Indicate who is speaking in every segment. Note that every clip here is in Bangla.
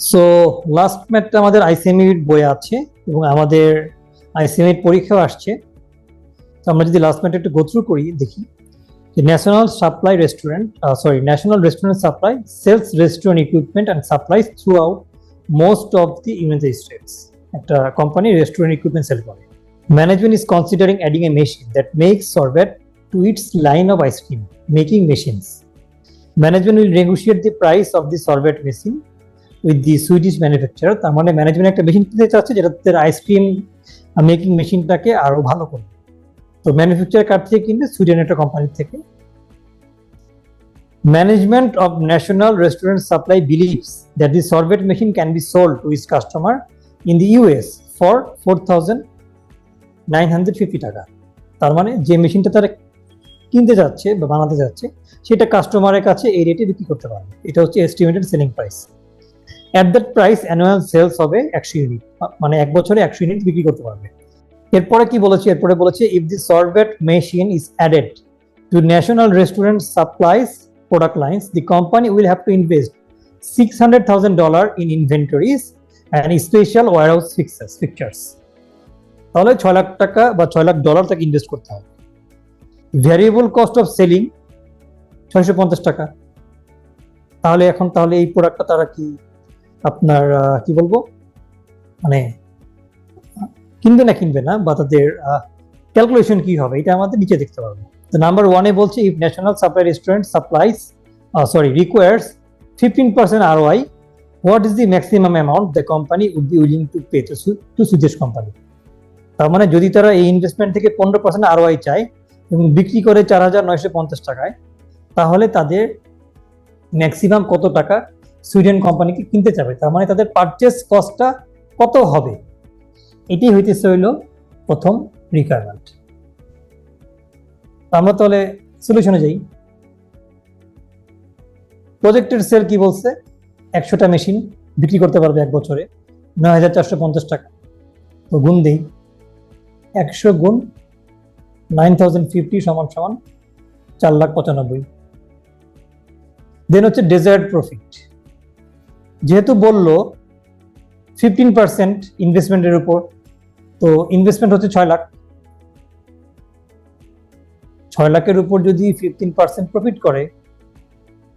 Speaker 1: সো লাস্ট ম্যাথটা আমাদের আইসিএমই বইয়ে আছে এবং আমাদের আইসিএমই পরীক্ষাও আসছে। তো আমরা যদি লাস্ট ম্যাথটা একটু গোথ্রু করি, দেখি। National supply restaurant sorry national restaurant supply sales restaurant equipment and supplies throughout most of the United States একটা কোম্পানি রেস্টুরেন্ট ইকুইপমেন্ট সেল করে। Management is considering adding a machine that makes sorbet to its line of ice cream making machines management will negotiate the price of the sorbet machine with the Swedish manufacture তার মানে ম্যানেজমেন্ট একটা মেশিন কিনতে চাচ্ছে যেটা তাদের আইসক্রিম মেকিং মেশিনটাকে আরও ভালো করবে তো ম্যানুফ্যাকচার কার থেকে কিনবে? সুইডেন একটা কোম্পানি থেকে। Management of national restaurant supply believes that the sorbet machine can be sold to its customer in the US for four thousand nine hundred fifty টাকা। তার মানে যে মেশিনটা তারা কিনতে যাচ্ছে বা বানাতে যাচ্ছে, সেটা কাস্টমারের কাছে এই রেটে বিক্রি করতে পারবে। এটা হচ্ছে estimated selling price at that price annual sales হবে একশো ইউনিট মানে এক বছরে একশো ইউনিট বিক্রি করতে পারবে। এরপরে কি বলেছে? এরপরে বলেছে if the sorbet machine is added to national restaurant supplies product lines the company will have to invest six hundred thousand dollar in inventories and special warehouse fixers fixtures তাহলে ছয় লাখ টাকা বা ছয় লাখ ডলার তাকে ইনভেস্ট করতে হবে। ভ্যারিয়েবল কস্ট অফ সেলিং ছয়শো পঞ্চাশ টাকা। তাহলে এখন তাহলে এই প্রোডাক্টটা তারা কি আপনার কি বলব? মানে কিনবে না কিনবে না, বা তাদের ক্যালকুলেশন কি হবে, এটা আমাদের নিচে দেখতে পারব। তো নাম্বার ওয়ানে বলছে if national supply restaurant supplies sorry requires fifteen percent R Y what is the maximum amount the company would be willing to pay to Swedish company তার মানে যদি তারা এই ইনভেস্টমেন্ট থেকে পনেরো পার্সেন্ট আর ওয়াই চায় এবং বিক্রি করে চার হাজার নয়শো পঞ্চাশ টাকায়, তাহলে তাদের ম্যাক্সিমাম কত টাকা সুইডেন কোম্পানিকে কিনতে যাবে তার মানে তাদের পারচেস কস্টটা কত হবে? এটি হইতেছে হইল প্রথম রিকোয়ারমেন্ট আমরা তাহলে সলিউশনে যাই। প্রজেক্টের সেল কি বলছে? একশোটা মেশিন বিক্রি করতে পারবে এক বছরে, নয় হাজার চারশো পঞ্চাশ টাকা। তো গুণ দেই, একশো গুণ নাইন থাউজেন্ড ফিফটি সমান সমান চার লাখ পঁচানব্বই। দেন হচ্ছে ডেজায়ার্ড প্রফিট যেহেতু বলল ফিফটিন পার্সেন্ট ইনভেস্টমেন্টের উপর, তো ইনভেস্টমেন্ট হচ্ছে ছয় লাখ। ছয় লাখের উপর যদি ফিফটিন পার্সেন্ট প্রফিট করে,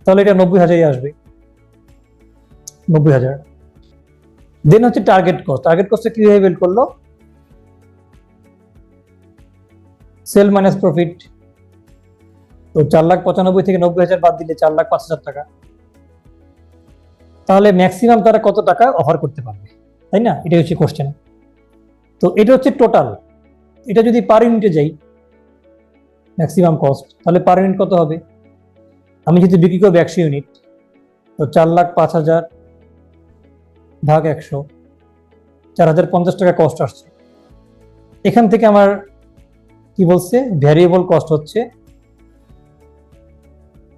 Speaker 1: তাহলে এটা নব্বই হাজারই আসবে। নব্বই হাজার। দেন হচ্ছে টার্গেট কস্ট টার্গেট কস্টটা কীভাবে বের করল? সেল মাইনাস প্রফিট তো চার লাখ পঁচানব্বই থেকে নব্বই হাজার বাদ দিলে চার লাখ পাঁচ হাজার টাকা। তাহলে ম্যাক্সিমাম তারা কত টাকা অফার করতে পারবে? তাই না? এটা হচ্ছে কোশ্চেন তো এটা হচ্ছে টোটাল এটা যদি পার ইউনিটে যাই ম্যাক্সিমাম কস্ট তাহলে পার ইউনিট কত হবে? আমি যদি বিক্রি করব একশো ইউনিট তো চার লাখ পাঁচ হাজার ভাগ একশো, চার হাজার পঞ্চাশ টাকা কস্ট আসছে। এখান থেকে আমার কি বলছে? ভ্যারিয়েবল কস্ট হচ্ছে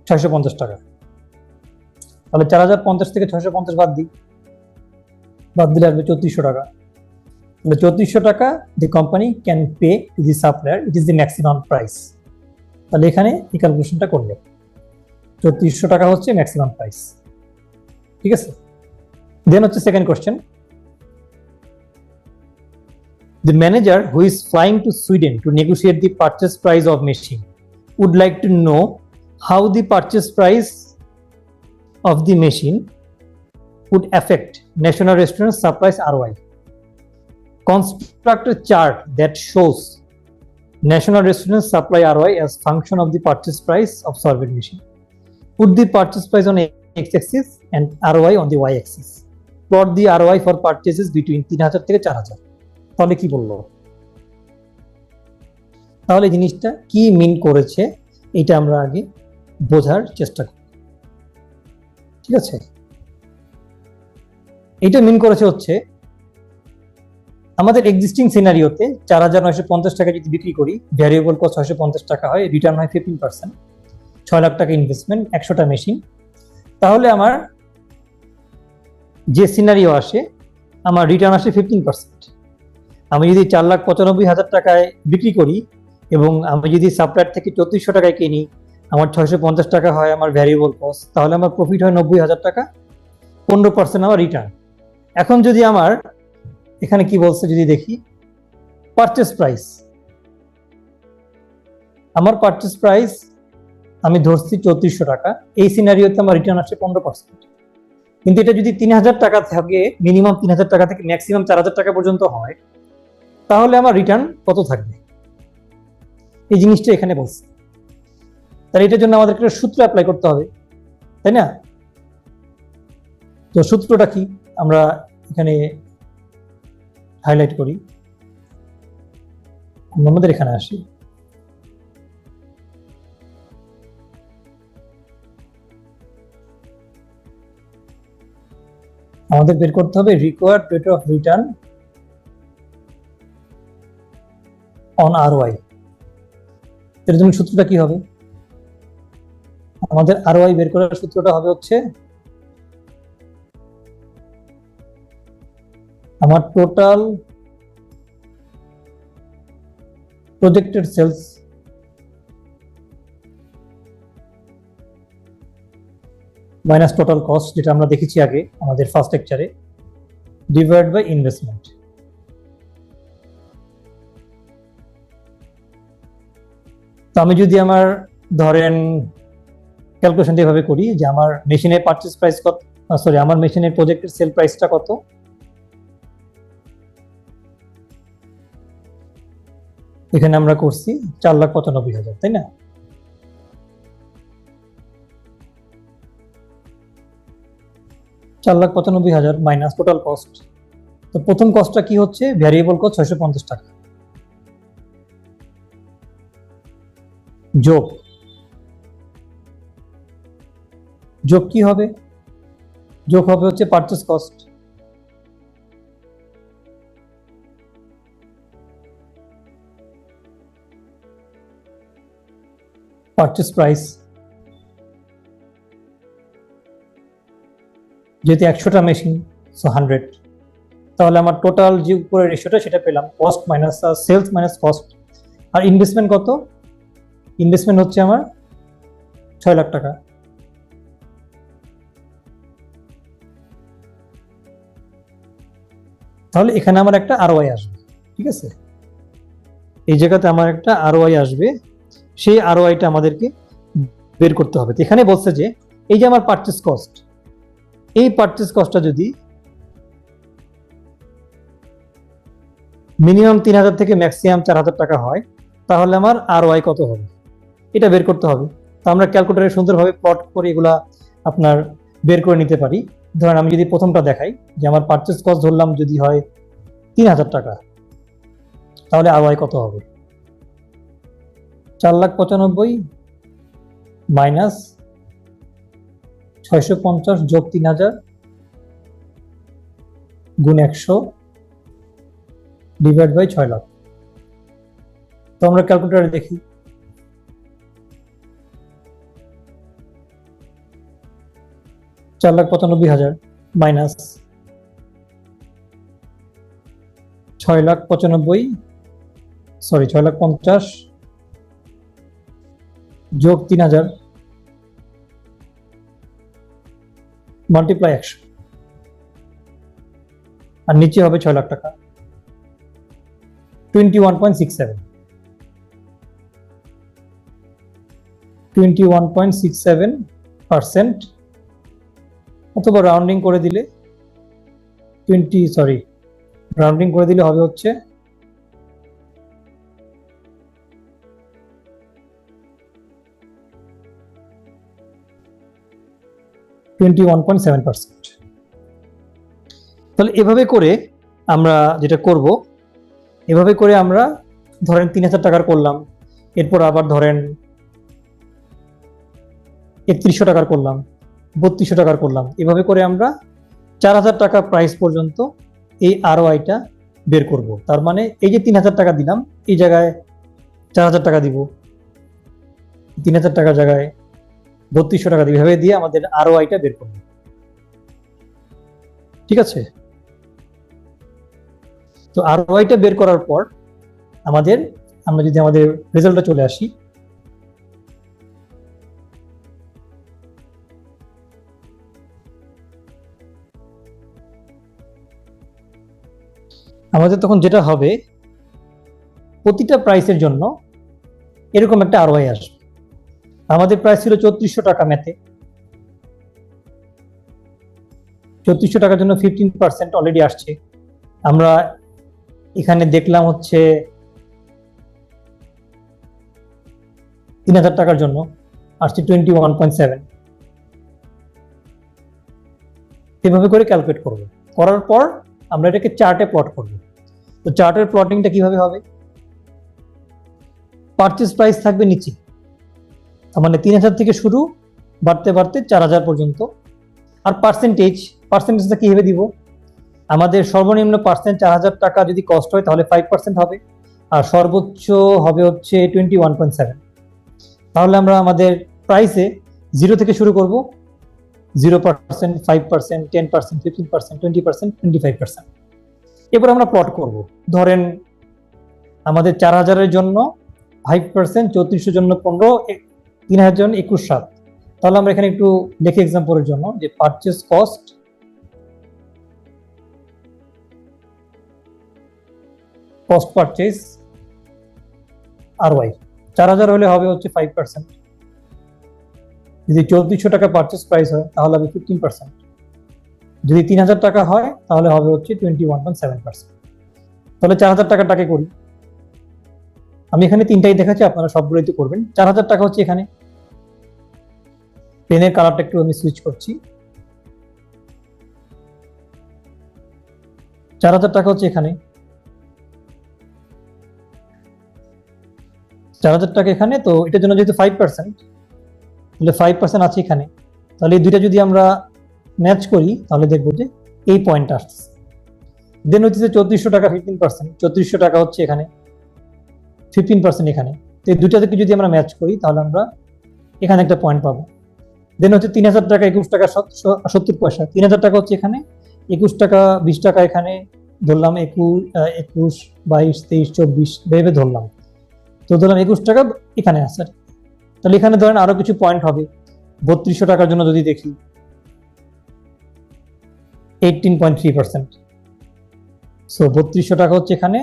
Speaker 1: ছয়শো পঞ্চাশ টাকা। তাহলে চার হাজার পঞ্চাশ থেকে ছয়শো পঞ্চাশ বাদ দিই। বাদ দিলে আসবে চৌত্রিশশো টাকা। তাহলে চৌত্রিশশো টাকা the company can pay to the supplier it is the maximum price তাহলে এখানে এই ক্যালকুলেশনটা করলে। চৌত্রিশশো টাকা হচ্ছে ম্যাক্সিমাম প্রাইস ঠিক আছে? দেন হচ্ছে second question The manager who is flying to Sweden to negotiate the purchase price of machine would like to know how the purchase price of the machine would affect National Restaurant Supplies ROI. Construct a chart that shows National Restaurant Supply ROI as function of the purchase price of sorbet machine. Put the purchase price on x-axis and ROI on the y-axis. Plot the ROI for purchases between 3000 থেকে 4000. তাহলে কি বলল তাহলে জিনিসটা কি মিন করেছে এটা আমরা আগে বোঝার চেষ্টা করি ঠিক আছে? এটা মিন করেছে হচ্ছে, আমাদের এক্সিস্টিং সিনারিওতে চার হাজার নয়শো পঞ্চাশ টাকা যদি বিক্রি করি ভ্যারিয়েবল কস্ট ছয়শো পঞ্চাশ টাকা হয় রিটার্ন হয় ফিফটিন পার্সেন্ট ছয় লাখ টাকা ইনভেস্টমেন্ট একশোটা মেশিন তাহলে আমার যে সিনারিও আসে, আমার রিটার্ন আসে ফিফটিন পার্সেন্ট আমি যদি চার লাখ পঁচানব্বই হাজার টাকায় বিক্রি করি এবং আমি যদি সাপ্লায়ার থেকে চৌত্রিশশো টাকায় কিনি আমার ছয়শো পঞ্চাশ টাকা হয় আমার ভ্যারিয়েবল কস্ট তাহলে আমার প্রফিট হয় নব্বই হাজার টাকা, পনেরো পার্সেন্ট আমার রিটার্ন এখন যদি আমার, এখানে কি বলছে যদি দেখি পারচেস প্রাইস আমার পারচেস প্রাইস আমি ধরছি চৌত্রিশশো টাকা, এই সিনারিওতে আমার রিটার্ন আসছে পনেরো পার্সেন্ট কিন্তু এটা যদি তিন হাজার টাকা থাকে মিনিমাম তিন হাজার টাকা থেকে ম্যাক্সিমাম চার হাজার টাকা পর্যন্ত হয়, তাহলে আমার রিটার্ন কত থাকবে? এই জিনিসটা এখানে বলছে। তাহলে এটার জন্য আমাদেরকে সূত্র অ্যাপ্লাই করতে হবে, তাই না? তো সূত্রটা কি? আমরা এখানে হাইলাইট করি। আমাদের এখানে আসি। আমাদের বের করতে হবে required rate of return on R Y এর জন্য সূত্রটা কি হবে? আমাদের আর বের করার সূত্রটা হবে হচ্ছে, আমার total projected sales minus total cost যেটা আমরা দেখেছি আগে আমাদের ফার্স্ট লেকচারে ডিভাইড বাই ইনভেস্টমেন্ট তো আমি যদি আমার ধরেন ক্যালকুলেশনটা এভাবে করি যে আমার মেশিনের পারচেস প্রাইস কত সরি আমার মেশিনের প্রজেক্টের সেল প্রাইসটা কত? এখানে আমরা করছি চার লাখ পঁচানব্বই হাজার, তাই না? চার লাখ পঁচানব্বই হাজার মাইনাস টোটাল কস্ট তো প্রথম কস্টটা কি হচ্ছে? ভ্যারিয়েবল কস্ট ছয়শো পঞ্চাশ টাকা। যোগ। যোগ কি হবে? যোগ হবে হচ্ছে পারচেস কস্ট পারচেস প্রাইস যেহেতু একশোটা মেশিন সো হান্ড্রেড তাহলে আমার টোটাল যে উপরে রেশিওটা সেটা পেলাম cost minus sales minus cost আর ইনভেস্টমেন্ট কত? ইনভেস্টমেন্ট হচ্ছে আমার ছয় লাখ টাকা। তাহলে এখানে আমার একটা আরওয়াই আসবে, ঠিক আছে? এই জায়গাতে আমার একটা আরওয়াই আসবে, সেই আরওয়াইটা আমাদেরকে বের করতে হবে। এখানে বলছে যে, এই যে আমার পারচেস কস্ট এই পারচেস কস্টটা যদি মিনিমাম তিন হাজার থেকে ম্যাক্সিমাম চার হাজার টাকা হয়, তাহলে আমার আর ওয়াই কত হবে? এটা বের করতে হবে। তো আমরা ক্যালকুলেটারে সুন্দরভাবে প্লট করে এগুলা আপনার বের করে নিতে পারি। ধরেন আমি যদি প্রথমটা দেখাই যে আমার পারচেস কস্ট ধরলাম যদি হয় তিন হাজার টাকা, তাহলে ওয়াই কত হবে? চার লাখ পঁচানব্বই মাইনাস ছয়শো পঞ্চাশ যোগ তিন হাজার গুণ একশো ডিভাইড বাই ছয় লাখ। তো আমরা ক্যালকুলেটারে দেখি চার লাখ পঁচানব্বই হাজার মাইনাস ছয় লাখ পঁচানব্বই সরি ছয় লাখ পঞ্চাশ যোগ তিন হাজার মাল্টিপ্লাই একশো। আর নিচে হবে ছয় লাখ টাকা। Twenty one point six seven twenty one point six seven percent অথবা রাউন্ডিং করে দিলে টোয়েন্টি সরি রাউন্ডিং করে দিলে হবে হচ্ছে twenty one point seven percent তাহলে এভাবে করে আমরা যেটা করব, এভাবে করে আমরা ধরেন তিন হাজার টাকার করলাম, এরপর আবার ধরেন একত্রিশশো টাকার করলাম। বত্রিশশো টাকার করলাম। এভাবে করে আমরা চার হাজার টাকা প্রাইস পর্যন্ত এই আরওআইটা বের করব। তার মানে এই যে তিন হাজার টাকা দিলাম, এই জায়গায় চার হাজার টাকা দিব। তিন হাজার টাকার জায়গায় বত্রিশশো টাকা দিব এভাবে দিয়ে আমাদের আরওআইটা বের করব। ঠিক আছে? তো আরওআইটা বের করার পর আমাদের, আমরা যদি আমাদের রেজাল্টটা চলে আসি আমাদের তখন যেটা হবে, প্রতিটা প্রাইসের জন্য এরকম একটা আরওয়াই আসবে। আমাদের প্রাইস ছিল চৌত্রিশশো টাকা ম্যাথে চৌত্রিশশো টাকার জন্য ফিফটিন পার্সেন্ট অলরেডি আসছে। আমরা এখানে দেখলাম হচ্ছে তিন হাজার টাকার জন্য আসছে টোয়েন্টি ওয়ান পয়েন্ট সেভেন এভাবে করে ক্যালকুলেট করব। করার পর আমরা এটাকে চার্টে প্লট করব। তো চার্টের প্লটিংটা কীভাবে হবে? পারচেস প্রাইস থাকবে নিচে। তার মানে তিন হাজার থেকে শুরু, বাড়তে বাড়তে চার হাজার পর্যন্ত। আর পার্সেন্টেজ পার্সেন্টেজটা কীভাবে দিব? আমাদের সর্বনিম্ন পার্সেন্ট চার হাজার টাকা যদি কস্ট হয়, তাহলে ফাইভ পার্সেন্ট হবে। আর সর্বোচ্চ হবে হচ্ছে টোয়েন্টি ওয়ান পয়েন্ট সেভেন তাহলে আমরা আমাদের প্রাইসে জিরো থেকে শুরু করব। Zero percent five percent ten percent fifteen percent twenty percent twenty five percent এবার আমরা প্লট করব। ধরেন আমাদের চার হাজারের জন্য ফাইভ পার্সেন্ট চৌত্রিশের জন্য পনেরো তিন হাজার জন্য একুশ, সাত। তাহলে আমরা এখানে একটু দেখি এক্সাম্পলের জন্য যে purchase cost cost purchase R Y চার হাজার হলে হবে হচ্ছে ফাইভ পার্সেন্ট যদি চৌত্রিশশো টাকা পারচেস প্রাইস হয়, তাহলে হবে ফিফটিন পার্সেন্ট যদি তিন হাজার টাকা হয়, তাহলে হবে হচ্ছে twenty one point seven percent তাহলে চার হাজার টাকাটাকে করি। আমি এখানে তিনটাই দেখাচ্ছি, আপনারা সবগুলোই তো করবেন। চার হাজার টাকা হচ্ছে এখানে। পেনের কালারটা একটু আমি সুইচ করছি। চার হাজার টাকা হচ্ছে এখানে। চার হাজার টাকা এখানে, তো এটার জন্য যেহেতু ফাইভ পার্সেন্ট তাহলে ফাইভ পার্সেন্ট আছে এখানে। তাহলে এই দুইটা যদি আমরা ম্যাচ করি, তাহলে দেখব যে এই পয়েন্টটা আসছে দেন হচ্ছে চৌত্রিশশো টাকা ফিফটিন পার্সেন্ট চৌত্রিশশো টাকা হচ্ছে এখানে ফিফটিন পার্সেন্ট এখানে। তো এই দুইটা থেকে যদি আমরা ম্যাচ করি, তাহলে আমরা এখানে একটা পয়েন্ট পাবো। দেন হচ্ছে তিন হাজার টাকা একুশ টাকা সত্তর পয়সা। তিন হাজার টাকা হচ্ছে এখানে, একুশ টাকা, বিশ টাকা এখানে ধরলাম একুশ একুশ, বাইশ, তেইশ, চব্বিশ, ভেবে ধরলাম। তো ধরলাম একুশ টাকা এখানে আছে। তাহলে এখানে ধরেন আরও কিছু পয়েন্ট হবে। বত্রিশশো টাকার জন্য যদি দেখি eighteen point three percent so বত্রিশশো টাকা হচ্ছে এখানে।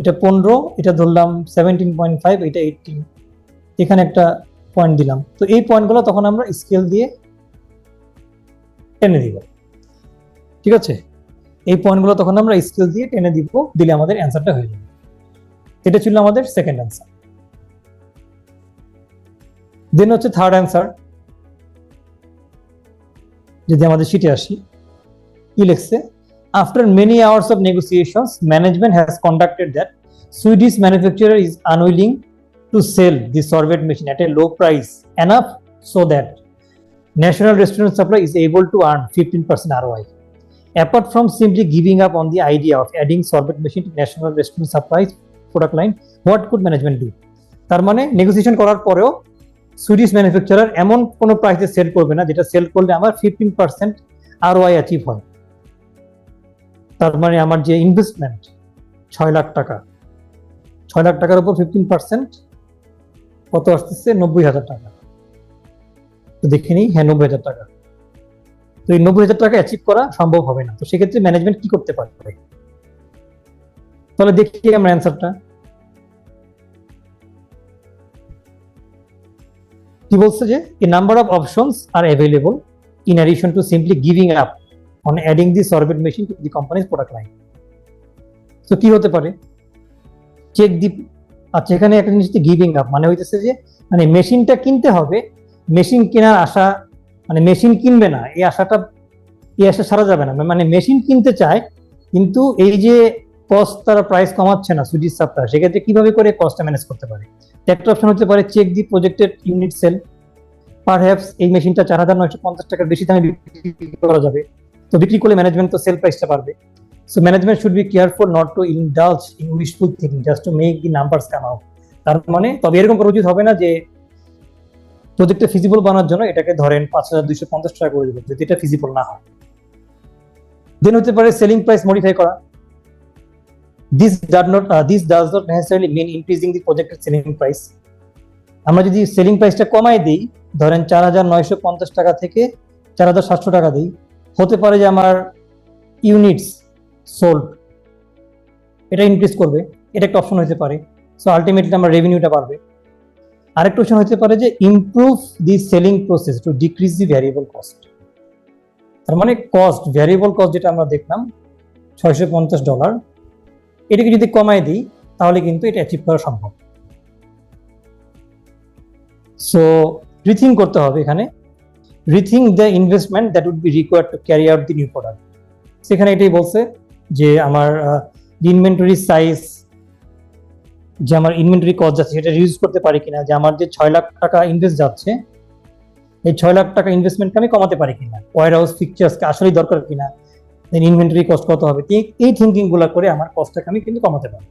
Speaker 1: এটা পনেরো, এটা ধরলাম সেভেন্টিন পয়েন্ট ফাইভ এটা এইটিন এখানে একটা পয়েন্ট দিলাম। তো এই পয়েন্টগুলো তখন আমরা স্কেল দিয়ে টেনে দিব। ঠিক আছে? এই পয়েন্টগুলো তখন আমরা স্কেল দিয়ে টেনে দিব, দিলে আমাদের অ্যান্সারটা হয়ে যাবে। এটা ছিল আমাদের সেকেন্ড অ্যান্সার দেন হচ্ছে থার্ড অ্যান্সার যদি আমাদের সিটে আসি। কি after many hours of negotiations management has conducted that Swedish manufacturer is unwilling to sell the sorbet machine at a low price enough so that National Restaurant Supply is able to earn 15% ROI. Apart from simply giving up on the idea of adding sorbet machine to National Restaurant Supply's product line, what could management do? তার মানে নেগোসিয়েশন করার পরেও সুইডিশ ম্যানুফ্যাকচারার এমন কোনো প্রাইসে সেল করবে না যেটা সেল করলে আমার fifteen percent R Y achieve হয় তার মানে আমার যে ইনভেস্টমেন্ট ছয় লাখ টাকা, ছয় লাখ টাকার উপর ফিফটিন পার্সেন্ট কত আসতেছে? নব্বই হাজার টাকা। তো দেখে নিই হ্যাঁ নব্বই হাজার টাকা। তো এই নব্বই হাজার টাকা অ্যাচিভ করা সম্ভব হবে না। তো সেক্ষেত্রে ম্যানেজমেন্ট কি করতে পারবে? তাহলে দেখি আমরা অ্যান্সারটা কি বলছে যে number of options are available in addition to simply giving up on adding the sorbet machine to the company's product line তো কি হতে পারে? চেক দি আচ্ছা এখানে একটা জিনিস গিভিং আপ মানে হইতেছে যে মানে মেশিনটা কিনতে হবে মেশিন কেনার আশা মানে মেশিন কিনবে না, এই আশাটা, এই আশা সারা যাবে না। মানে মেশিন কিনতে চায়, কিন্তু এই যে কস্ট তারা প্রাইস কমাচ্ছে না সুইডিশ সাপ্তাহ সেক্ষেত্রে কীভাবে করে কস্টটা ম্যানেজ করতে পারে? একটা অপশন হতে পারে check the projected unit sale perhaps এই মেশিনটা চার হাজার নয়শো পঞ্চাশ টাকার বেশি দামে বিক্রি করা যাবে। তো বিক্রি করলে ম্যানেজমেন্ট তো সেল প্রাইসটা পারবে So management should be careful not to indulge in wishful thinking, just to make the numbers come out. তার মানে তবে এরকম করা উচিত হবে না যে প্রজেক্টটা ফিজিবল বানার জন্য এটাকে ধরেন পাঁচ হাজার দুইশো পঞ্চাশ টাকা করে দেবেন, যদি এটা ফিজিবল না হয়। দেন হতে পারে সেলিং প্রাইস মডিফাই করা। This does not this does not necessarily mean increasing the প্রজেক্টের সেলিং প্রাইস আমরা যদি সেলিং প্রাইসটা কমাই দিই, ধরেন চার হাজার নয়শো পঞ্চাশ টাকা থেকে চার হাজার সাতশো টাকা দিই হতে পারে যে আমার ইউনিটস সোল্ড এটা ইনক্রিজ করবে, এটা একটা অপশন হতে পারে। সো আলটিমেটলি আমার রেভিনিউটা বাড়বে। আরেকটা অপশন হতে পারে যে improve the selling process to decrease the variable cost তার মানে কস্ট ভ্যারিয়েবল কস্ট যেটা আমরা দেখলাম, ছয়শো পঞ্চাশ ডলার এটাকে যদি কমায় দিই, তাহলে কিন্তু এটা অ্যাচিভ করা সম্ভব। সো রিথিং করতে হবে এখানে। Rethink the investment that would be required to carry out the new product সেখানে এটাই বলছে যে আমার ইনভেন্টরি সাইজ যে আমার ইনভেন্টরি কস্ট যাচ্ছে, সেটা রিউজ করতে পারি কিনা, যে আমার যে ছয় লাখ টাকা ইনভেস্ট যাচ্ছে, এই ছয় লাখ টাকা ইনভেস্টমেন্টকে আমি কমাতে পারি কিনা ওয়ার হাউস ফিকচার্সকে আসলেই দরকার কিনা দেন ইনভেন্টরি কস্ট কত হবে, এই- এই থিঙ্কিংগুলো করে আমার কস্টটাকে আমি কিন্তু কমাতে পারি।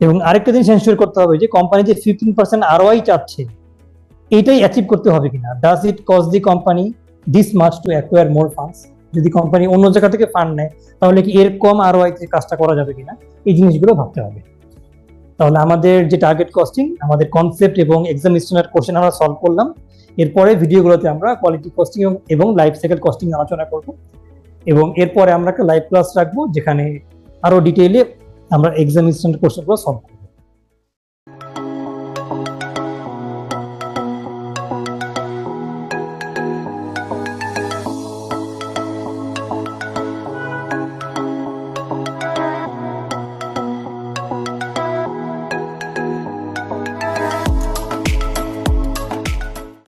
Speaker 1: এবং আরেকটা জিনিস এনশিওর করতে হবে যে কোম্পানি যে ফিফটিন পার্সেন্ট আরওয়াই চাচ্ছে এইটাই অ্যাচিভ করতে হবে কিনা? Does it cause the company this much to acquire more funds যদি কোম্পানি অন্য জায়গা থেকে ফান্ড নেয়, তাহলে কি এর কম আরওআই তে কাজটা করা যাবে কিনা? এই জিনিসগুলো ভাবতে হবে। তাহলে আমাদের যে টার্গেট কস্টিং আমাদের কনসেপ্ট এবং এক্সাম স্ট্যান্ডার্ড কোশ্চেন আমরা সলভ করলাম। এরপরে ভিডিওগুলোতে আমরা কোয়ালিটি কস্টিং এবং লাইফ সাইকেল কস্টিং আলোচনা করব। এবং এরপরে আমরা একটা লাইভ ক্লাস রাখব, যেখানে আরও ডিটেইলে আমরা এক্সাম স্ট্যান্ডার্ড কোশ্চেনগুলো সলভ করব।